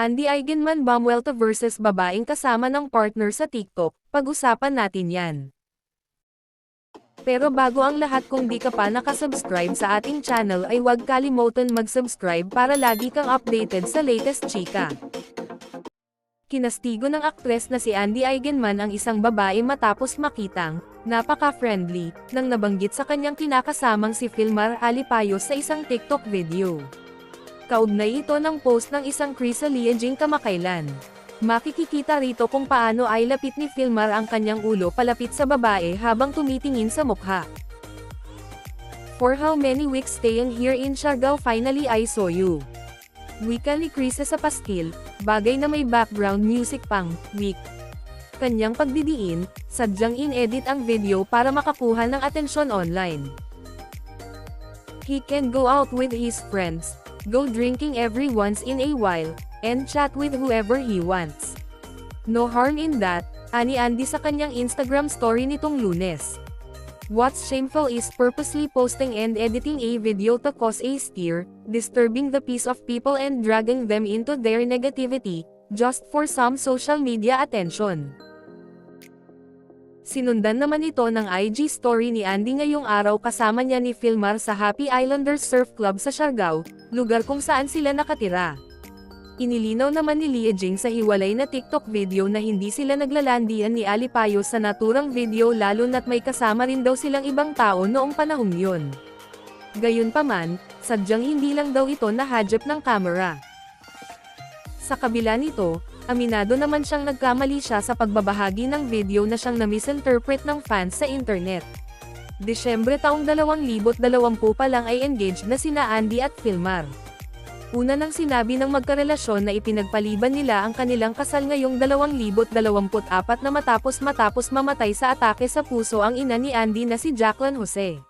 Andy Eigenman Bumwelta versus babaeng kasama ng partner sa TikTok, pag-usapan natin yan. Pero bago ang lahat kung di ka pa nakasubscribe sa ating channel ay huwag kalimutan mag-subscribe para lagi kang updated sa latest chika. Kinastigo ng aktres na si Andy Eigenman ang isang babae matapos makitang, napaka-friendly, nang nabanggit sa kanyang kinakasamang si Filmar Alipayos sa isang TikTok video. Kaugnay ito ng post ng isang Chrysalia Jing kamakailan. Makikikita rito kung paano ay lapit ni Filmar ang kanyang ulo palapit sa babae habang tumitingin sa mukha. For how many weeks staying here in Siargao finally I saw you. Wika ni Krisa sa paskil, bagay na may background music pang, week. Kanyang pagdidiin, sadyang in-edit ang video para makakuha ng atensyon online. He can go out with his friends, go drinking every once in a while, and chat with whoever he wants. No harm in that, ani Andy sa kanyang Instagram story nitong lunes. What's shameful is purposely posting and editing a video to cause a stir, disturbing the peace of people and dragging them into their negativity, just for some social media attention. Sinundan naman ito ng IG story ni Andy ngayong araw kasama niya ni Filmar sa Happy Islanders Surf Club sa Siargao, lugar kung saan sila nakatira. Inilinaw naman ni Lia Jing sa hiwalay na TikTok video na hindi sila naglalandian ni Alipayo sa naturang video lalo na't may kasama rin daw silang ibang tao noong panahong yun. Gayunpaman, sadyang hindi lang daw ito nahadjap ng kamera. Sa kabila nito, aminado naman siyang nagkamali siya sa pagbabahagi ng video na siyang na-misinterpret ng fans sa internet. Desyembre taong 2020 pa lang ay engaged na sina Andy at Filmar. Una nang sinabi ng magkarelasyon na ipinagpaliban nila ang kanilang kasal ngayong 2024 na matapos matapos mamatay sa atake sa puso ang ina ni Andy na si Jacqueline Jose.